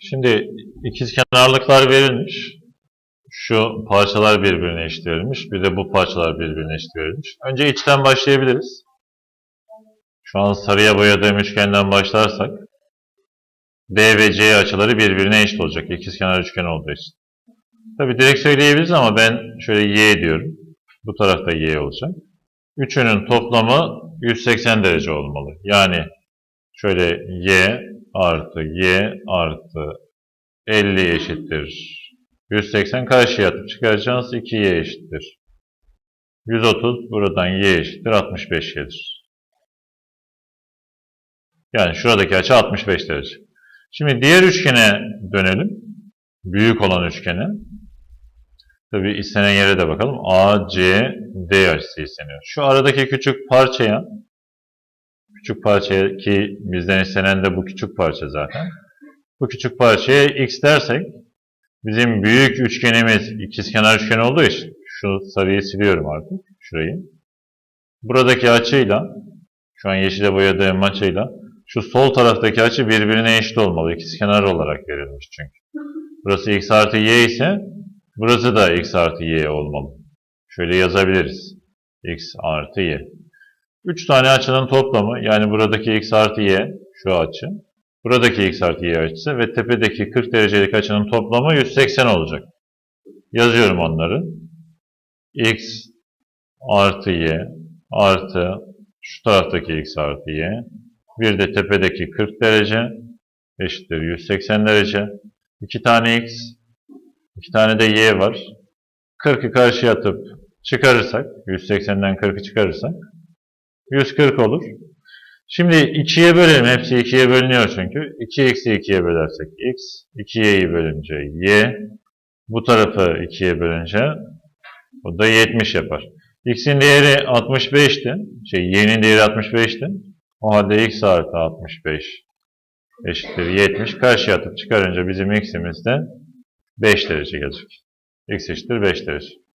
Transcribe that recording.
Şimdi ikizkenarlıklar verilmiş. Şu parçalar birbirine eşit verilmiş. Bir de bu parçalar birbirine eşit verilmiş. Önce içten başlayabiliriz. Şu an sarıya boyadığım üçgenden başlarsak B ve C açıları birbirine eşit olacak. İkizkenar üçgen olduğu için. Tabi direkt söyleyebiliriz ama ben şöyle Y diyorum. Bu tarafta Y olacak. Üçünün toplamı 180 derece olmalı. Yani şöyle Y artı Y artı 50 eşittir. 180 karşıya atıp çıkaracağınız 2Y eşittir. 130 buradan Y eşittir 65 gelir. Yani şuradaki açı 65 derece. Şimdi diğer üçgene dönelim. Büyük olan üçgene. Tabi istenen yere de bakalım. A, C, D açısı isteniyor. Şu aradaki küçük parçaya küçük parçaya ki bizden istenen de bu küçük parça zaten. Bu küçük parçaya x dersek bizim büyük üçgenimiz ikizkenar üçgen olduğu için şu sarıyı siliyorum artık. Şurayı. Buradaki açıyla şu an yeşile boyadığım açıyla şu sol taraftaki açı birbirine eşit olmalı. İkizkenar olarak verilmiş çünkü. Burası x artı y ise burası da x artı y olmalı. Şöyle yazabiliriz. x artı y. 3 tane açının toplamı yani buradaki x artı y şu açı. Buradaki x artı y açısı ve tepedeki 40 derecelik açının toplamı 180 olacak. Yazıyorum onları. x artı y artı şu taraftaki x artı y bir de tepedeki 40 derece eşittir 180 derece. 2 tane x, 2 tane de y var. 40'ı karşıya atıp çıkarırsak, 180'den 40'ı çıkarırsak 140 olur. Şimdi 2'ye bölelim. Hepsi 2'ye bölünüyor çünkü. 2x'i 2'ye bölersek x, 2y'yi bölünce y, bu tarafı 2'ye bölünce o da 70 yapar. x'in değeri 65'ti. Şey, y'nin değeri 65'ti. O halde x artı 65 eşittir 70. Karşıya atıp çıkarınca bizim x'imiz de 5 derece gelecek. x eşittir 5 derece.